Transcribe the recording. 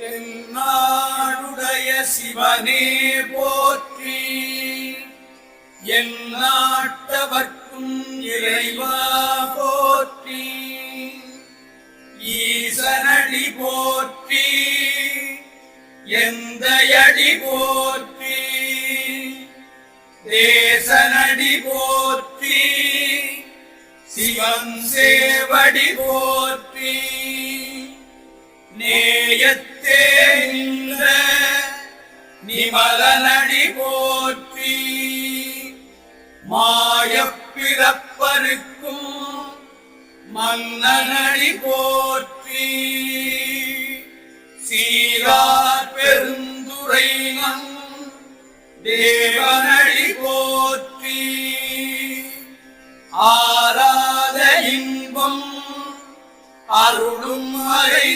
தென்னாடுடைய சிவனே போற்றி. எந்நாட்டவர்க்கும் இறைவா போற்றி. ஈசனடி போற்றி. எந்தையடி போற்றி. தேசனடி போற்றி. சிவம் சேவடி போற்றி. நேயத்தே நின்ற நிமலனடி போற்றி மாயப் பிறப்பருக்கும் மன்னனடி போற்றி சீரார் பெருந்துரை நம் தேவனடி போற்றி ஆராத இன்பம் அருளும் அறை